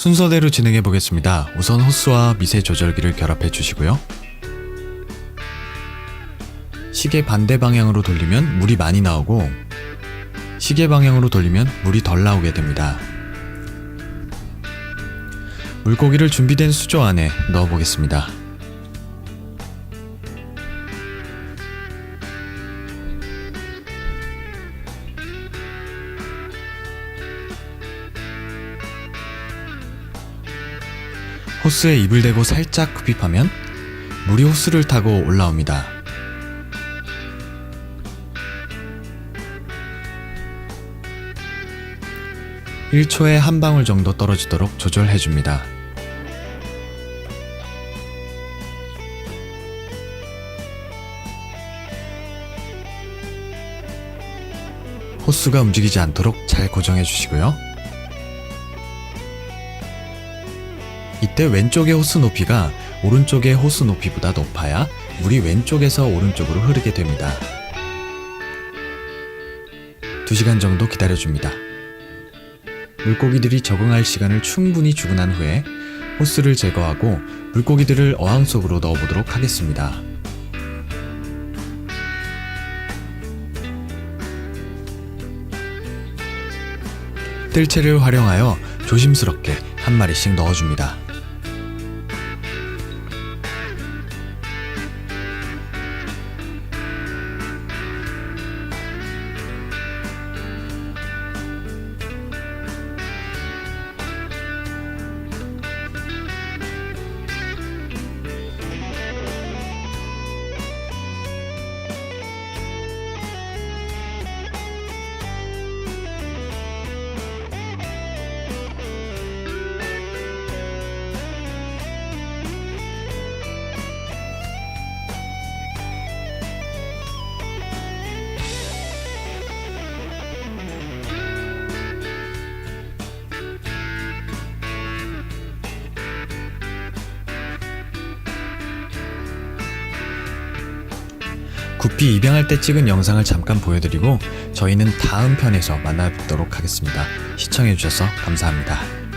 순서대로 진행해 보겠습니다. 우선 호스와 미세 조절기를 결합해 주시고요. 시계 반대 방향으로 돌리면 물이 많이 나오고 시계 방향으로 돌리면 물이 덜 나오게 됩니다. 물고기를 준비된 수조 안에 넣어 보겠습니다. 호스에 입을 대고 살짝 흡입하면 물이 호스를 타고 올라옵니다. (1초에) 한 방울 정도 떨어지도록 조절해 줍니다. 호스가 움직이지 않도록 잘 고정해 주시고요. 이때 왼쪽의 호스 높이가 오른쪽의 호스 높이보다 높아야 물이 왼쪽에서 오른쪽으로 흐르게 됩니다. 2시간 정도 기다려줍니다. 물고기들이 적응할 시간을 충분히 주고 난 후에 호스를 제거하고 물고기들을 어항 속으로 넣어보도록 하겠습니다. 뜰채를 활용하여 조심스럽게 한 마리씩 넣어줍니다. 구피 입양할 때 찍은 영상을 잠깐 보여드리고 저희는 다음 편에서 만나뵙도록 하겠습니다. 시청해주셔서 감사합니다.